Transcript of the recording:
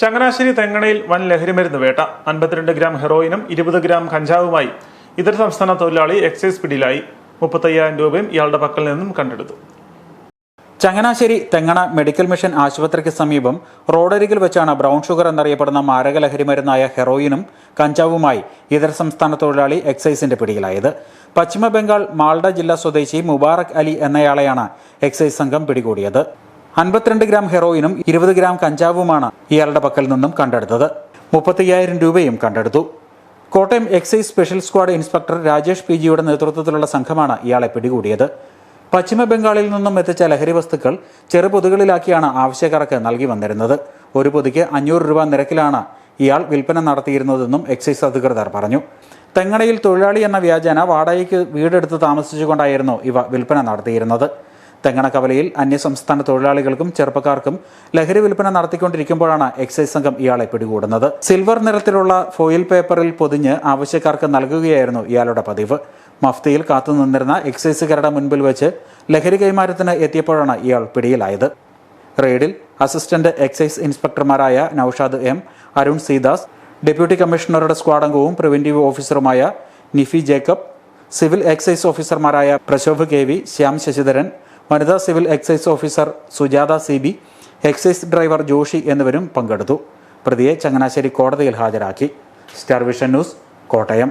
ചങ്ങനാശ്ശേരി തെങ്ങണയിൽ വൻ ലഹരിമരുന്ന് വേട്ട. അൻപത്തിരണ്ട് ഗ്രാം ഹെറോയിനും ഇരുപത് ഗ്രാം കഞ്ചാവുമായി ഇതര സംസ്ഥാന തൊഴിലാളി എക്സൈസ് പിടിയിലായി. മുപ്പത്തയ്യായിരം രൂപയും ഇയാളുടെ പക്കൽ നിന്നും കണ്ടെടുത്തു. ചങ്ങനാശ്ശേരി തെങ്ങണ മെഡിക്കൽ മിഷൻ ആശുപത്രിക്ക് സമീപം റോഡരികിൽ വെച്ചാണ് ബ്രൗൺ ഷുഗർ എന്നറിയപ്പെടുന്ന മാരക ലഹരി മരുന്നായ ഹെറോയിനും കഞ്ചാവുമായി ഇതര സംസ്ഥാന തൊഴിലാളി എക്സൈസിന്റെ പിടിയിലായത്. പശ്ചിമ ബംഗാൾ മാൾഡ ജില്ലാ സ്വദേശി മുബാറക് അലി എന്നയാളെയാണ് എക്സൈസ് സംഘം പിടികൂടിയത്. അൻപത്തിരണ്ട് ഗ്രാം ഹെറോയിനും ഇരുപത് ഗ്രാം കഞ്ചാവുമാണ് ഇയാളുടെ പക്കൽ നിന്നും കണ്ടെടുത്തത്. മുപ്പത്തയ്യായിരം രൂപയും കണ്ടെടുത്തു. Kottayam excise special squad inspector Rajesh P ജിയുടെ നേതൃത്വത്തിലുള്ള സംഘമാണ് ഇയാളെ പിടികൂടിയത്. പശ്ചിമ ബംഗാളിൽ നിന്നും എത്തിച്ച ലഹരി വസ്തുക്കൾ ചെറുപൊതുകളിലാക്കിയാണ് ആവശ്യക്കാർക്ക് നൽകി വന്നിരുന്നത്. ഒരു പൊതിക്ക് അഞ്ഞൂറ് രൂപ നിരക്കിലാണ് ഇയാൾ വിൽപ്പന നടത്തിയിരുന്നതെന്നും എക്സൈസ് അധികൃതർ പറഞ്ഞു. തെങ്ങണയിൽ തൊഴിലാളി എന്ന വ്യാജേന വാടകയ്ക്ക് വീടെടുത്ത് താമസിച്ചുകൊണ്ടായിരുന്നു ഇവ വിൽപ്പന നടത്തിയിരുന്നത്. തെങ്ങണ കവലയിൽ അന്യസംസ്ഥാന തൊഴിലാളികൾക്കും ചെറുപ്പക്കാർക്കും ലഹരി വിൽപ്പന നടത്തിക്കൊണ്ടിരിക്കുമ്പോഴാണ് എക്സൈസ് സംഘം ഇയാളെ പിടികൂടുന്നത്. സിൽവർ നിറത്തിലുള്ള ഫോയിൽ പേപ്പറിൽ പൊതിഞ്ഞ് ആവശ്യക്കാർക്ക് നൽകുകയായിരുന്നു ഇയാളുടെ പതിവ്. മഫ്തിയിൽ കാത്തുനിന്നിരുന്ന എക്സൈസുകാരുടെ മുൻപിൽ വെച്ച് ലഹരി കൈമാറ്റത്തിന് എത്തിയപ്പോഴാണ് ഇയാൾ പിടിയിലായത്. റെയ്ഡിൽ അസിസ്റ്റന്റ് എക്സൈസ് ഇൻസ്പെക്ടർമാരായ നൌഷാദ് എം അരുൺ സീദാസ് ഡെപ്യൂട്ടി കമ്മീഷണറുടെ സ്ക്വാഡ് അംഗവും പ്രിവെന്റീവ് ഓഫീസറുമായ നിഫി ജേക്കബ് സിവിൽ എക്സൈസ് ഓഫീസർമാരായ പ്രശോഭ് കെ വി ശ്യാം ശശിധരൻ വനിതാ civil excise officer Sujatha C B excise driver Joshi എന്നിവരും പങ്കെടുത്തു. പ്രതിയെ ചങ്ങനാശ്ശേരി കോടതിയിൽ ഹാജരാക്കി. Star vision news Kottayam.